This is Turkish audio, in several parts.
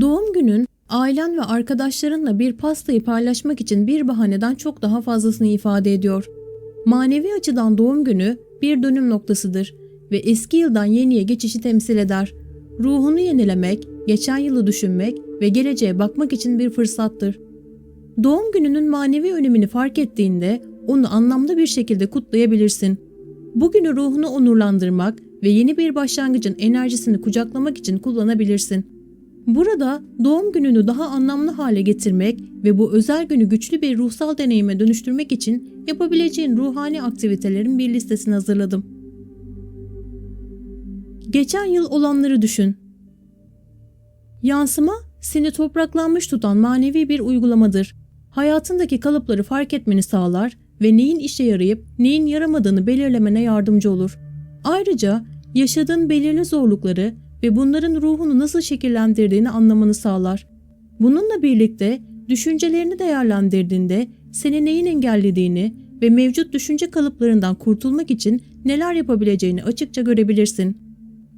Doğum günün ailen ve arkadaşlarınla bir pastayı paylaşmak için bir bahaneden çok daha fazlasını ifade ediyor. Manevi açıdan doğum günü bir dönüm noktasıdır ve eski yıldan yeniye geçişi temsil eder. Ruhunu yenilemek, geçen yılı düşünmek ve geleceğe bakmak için bir fırsattır. Doğum gününün manevi önemini fark ettiğinde onu anlamlı bir şekilde kutlayabilirsin. Bugünü ruhunu onurlandırmak ve yeni bir başlangıcın enerjisini kucaklamak için kullanabilirsin. Burada doğum gününü daha anlamlı hale getirmek ve bu özel günü güçlü bir ruhsal deneyime dönüştürmek için yapabileceğin ruhani aktivitelerin bir listesini hazırladım. Geçen yıl olanları düşün. Yansıma seni topraklanmış tutan manevi bir uygulamadır. Hayatındaki kalıpları fark etmeni sağlar ve neyin işe yarayıp neyin yaramadığını belirlemene yardımcı olur. Ayrıca yaşadığın belirli zorlukları ve bunların ruhunu nasıl şekillendirdiğini anlamanı sağlar. Bununla birlikte düşüncelerini değerlendirdiğinde seni neyin engellediğini ve mevcut düşünce kalıplarından kurtulmak için neler yapabileceğini açıkça görebilirsin.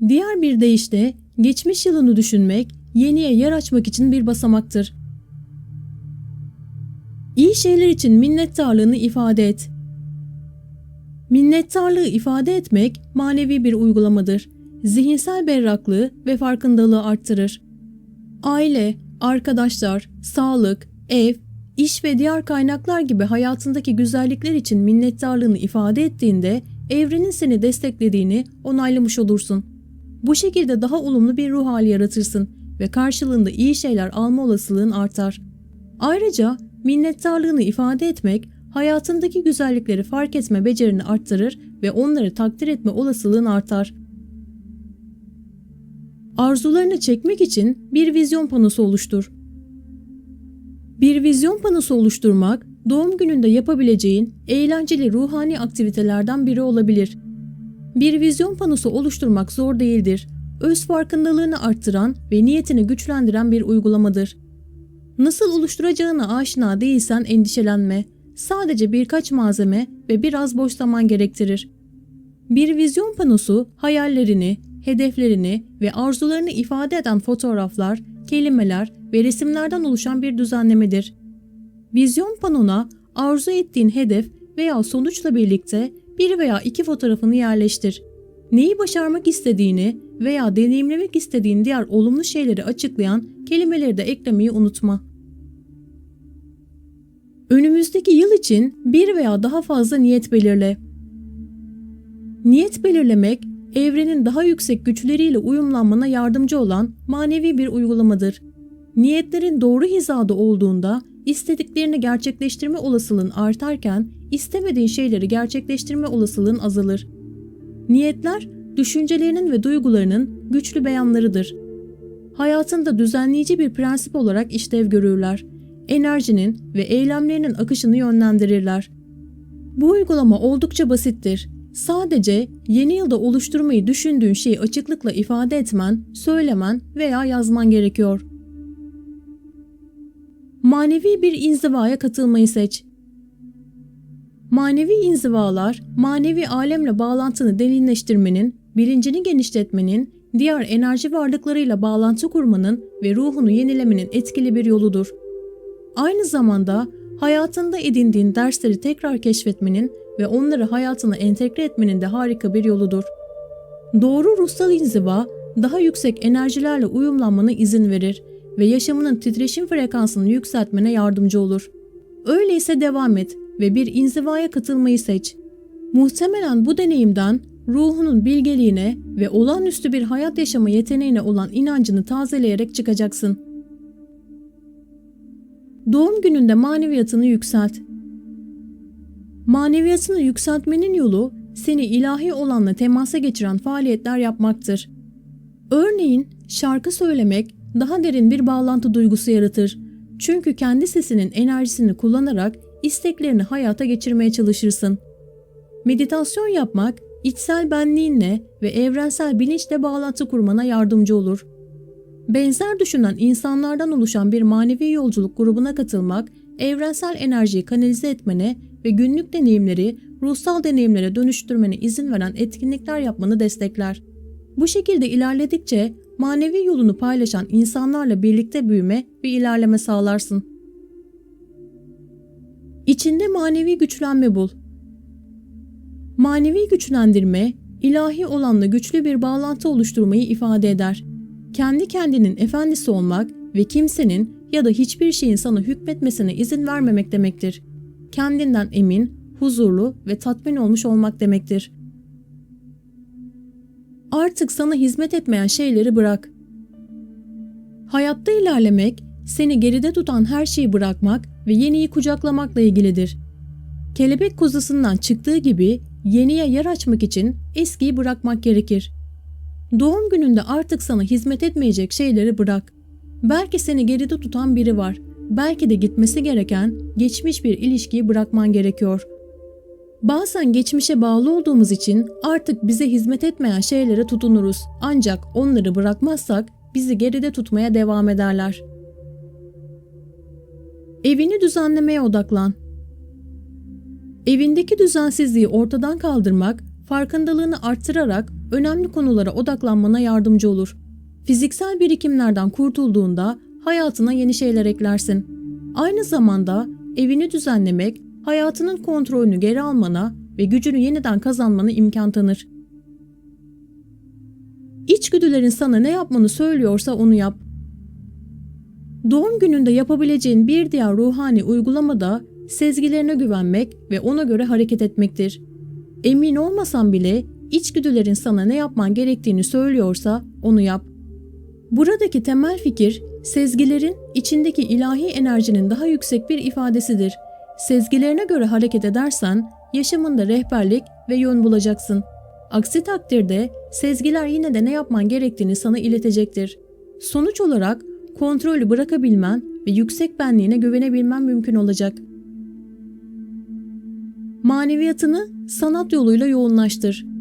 Diğer bir deyişle geçmiş yılını düşünmek yeniye yer açmak için bir basamaktır. İyi şeyler için minnettarlığını ifade et. Minnettarlığı ifade etmek manevi bir uygulamadır. Zihinsel berraklığı ve farkındalığı arttırır. Aile, arkadaşlar, sağlık, ev, iş ve diğer kaynaklar gibi hayatındaki güzellikler için minnettarlığını ifade ettiğinde evrenin seni desteklediğini onaylamış olursun. Bu şekilde daha olumlu bir ruh hali yaratırsın ve karşılığında iyi şeyler alma olasılığın artar. Ayrıca minnettarlığını ifade etmek hayatındaki güzellikleri fark etme becerini arttırır ve onları takdir etme olasılığın artar. Arzularını çekmek için bir vizyon panosu oluştur. Bir vizyon panosu oluşturmak, doğum gününde yapabileceğin eğlenceli ruhani aktivitelerden biri olabilir. Bir vizyon panosu oluşturmak zor değildir. Öz farkındalığını arttıran ve niyetini güçlendiren bir uygulamadır. Nasıl oluşturacağına aşina değilsen endişelenme. Sadece birkaç malzeme ve biraz boş zaman gerektirir. Bir vizyon panosu hayallerini, hedeflerini ve arzularını ifade eden fotoğraflar, kelimeler ve resimlerden oluşan bir düzenlemedir. Vizyon panona arzu ettiğin hedef veya sonuçla birlikte bir veya iki fotoğrafını yerleştir. Neyi başarmak istediğini veya deneyimlemek istediğin diğer olumlu şeyleri açıklayan kelimeleri de eklemeyi unutma. Önümüzdeki yıl için bir veya daha fazla niyet belirle. Niyet belirlemek, evrenin daha yüksek güçleriyle uyumlanmana yardımcı olan manevi bir uygulamadır. Niyetlerin doğru hizada olduğunda istediklerini gerçekleştirme olasılığın artarken istemediğin şeyleri gerçekleştirme olasılığın azalır. Niyetler, düşüncelerinin ve duygularının güçlü beyanlarıdır. Hayatında düzenleyici bir prensip olarak işlev görürler. Enerjinin ve eylemlerinin akışını yönlendirirler. Bu uygulama oldukça basittir. Sadece yeni yılda oluşturmayı düşündüğün şeyi açıklıkla ifade etmen, söylemen veya yazman gerekiyor. Manevi bir inzivaya katılmayı seç. Manevi inzivalar, manevi alemle bağlantını derinleştirmenin, bilincini genişletmenin, diğer enerji varlıklarıyla bağlantı kurmanın ve ruhunu yenilemenin etkili bir yoludur. Aynı zamanda hayatında edindiğin dersleri tekrar keşfetmenin ve onları hayatına entegre etmenin de harika bir yoludur. Doğru ruhsal inziva, daha yüksek enerjilerle uyumlanmana izin verir ve yaşamının titreşim frekansını yükseltmene yardımcı olur. Öyleyse devam et ve bir inzivaya katılmayı seç. Muhtemelen bu deneyimden ruhunun bilgeliğine ve olağanüstü bir hayat yaşama yeteneğine olan inancını tazeleyerek çıkacaksın. Doğum gününde maneviyatını yükselt. Maneviyatını yükseltmenin yolu seni ilahi olanla temasa geçiren faaliyetler yapmaktır. Örneğin şarkı söylemek daha derin bir bağlantı duygusu yaratır. Çünkü kendi sesinin enerjisini kullanarak isteklerini hayata geçirmeye çalışırsın. Meditasyon yapmak içsel benliğinle ve evrensel bilinçle bağlantı kurmana yardımcı olur. Benzer düşünen insanlardan oluşan bir manevi yolculuk grubuna katılmak, evrensel enerjiyi kanalize etmene ve günlük deneyimleri ruhsal deneyimlere dönüştürmene izin veren etkinlikler yapmanı destekler. Bu şekilde ilerledikçe manevi yolunu paylaşan insanlarla birlikte büyüme ve ilerleme sağlarsın. İçinde manevi güçlenme bul. Manevi güçlendirme, ilahi olanla güçlü bir bağlantı oluşturmayı ifade eder. Kendi kendinin efendisi olmak ve kimsenin ya da hiçbir şeyin sana hükmetmesine izin vermemek demektir. Kendinden emin, huzurlu ve tatmin olmuş olmak demektir. Artık sana hizmet etmeyen şeyleri bırak. Hayatta ilerlemek, seni geride tutan her şeyi bırakmak ve yeniyi kucaklamakla ilgilidir. Kelebek kozasından çıktığı gibi yeniye yer açmak için eskiyi bırakmak gerekir. Doğum gününde artık sana hizmet etmeyecek şeyleri bırak. Belki seni geride tutan biri var. Belki de gitmesi gereken geçmiş bir ilişkiyi bırakman gerekiyor. Bazen geçmişe bağlı olduğumuz için artık bize hizmet etmeyen şeylere tutunuruz. Ancak onları bırakmazsak bizi geride tutmaya devam ederler. Evini düzenlemeye odaklan. Evindeki düzensizliği ortadan kaldırmak, farkındalığını arttırarak önemli konulara odaklanmana yardımcı olur. Fiziksel birikimlerden kurtulduğunda hayatına yeni şeyler eklersin. Aynı zamanda evini düzenlemek, hayatının kontrolünü geri almana ve gücünü yeniden kazanmana imkan tanır. İçgüdülerin sana ne yapmanı söylüyorsa onu yap. Doğum gününde yapabileceğin bir diğer ruhani uygulama da sezgilerine güvenmek ve ona göre hareket etmektir. Emin olmasan bile içgüdülerin sana ne yapman gerektiğini söylüyorsa onu yap. Buradaki temel fikir sezgilerin içindeki ilahi enerjinin daha yüksek bir ifadesidir. Sezgilerine göre hareket edersen yaşamında rehberlik ve yön bulacaksın. Aksi takdirde sezgiler yine de ne yapman gerektiğini sana iletecektir. Sonuç olarak kontrolü bırakabilmen ve yüksek benliğine güvenebilmen mümkün olacak. Maneviyatını sanat yoluyla yoğunlaştır.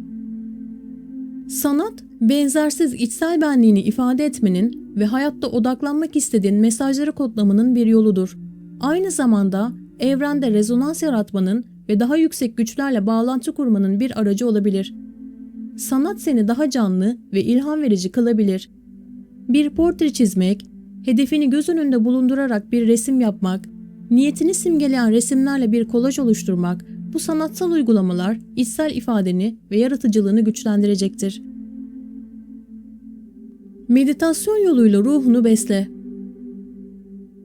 Sanat, benzersiz içsel benliğini ifade etmenin ve hayatta odaklanmak istediğin mesajları kodlamanın bir yoludur. Aynı zamanda evrende rezonans yaratmanın ve daha yüksek güçlerle bağlantı kurmanın bir aracı olabilir. Sanat seni daha canlı ve ilham verici kılabilir. Bir portre çizmek, hedefini göz önünde bulundurarak bir resim yapmak, niyetini simgeleyen resimlerle bir kolaj oluşturmak, bu sanatsal uygulamalar içsel ifadeni ve yaratıcılığını güçlendirecektir. Meditasyon yoluyla ruhunu besle.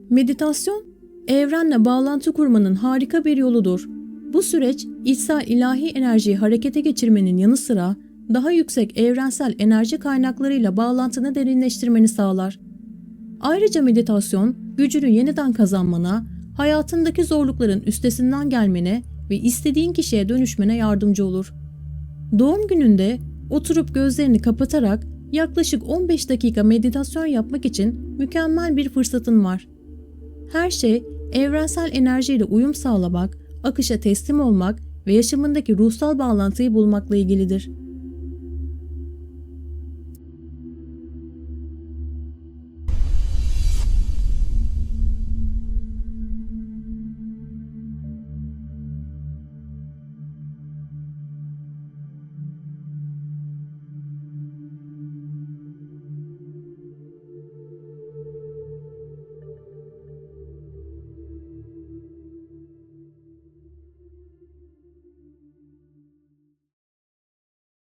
Meditasyon, evrenle bağlantı kurmanın harika bir yoludur. Bu süreç içsel ilahi enerjiyi harekete geçirmenin yanı sıra daha yüksek evrensel enerji kaynaklarıyla bağlantını derinleştirmeni sağlar. Ayrıca meditasyon, gücünü yeniden kazanmana, hayatındaki zorlukların üstesinden gelmene ve istediğin kişiye dönüşmene yardımcı olur. Doğum gününde oturup gözlerini kapatarak yaklaşık 15 dakika meditasyon yapmak için mükemmel bir fırsatın var. Her şey evrensel enerjiyle uyum sağlamak, akışa teslim olmak ve yaşamındaki ruhsal bağlantıyı bulmakla ilgilidir.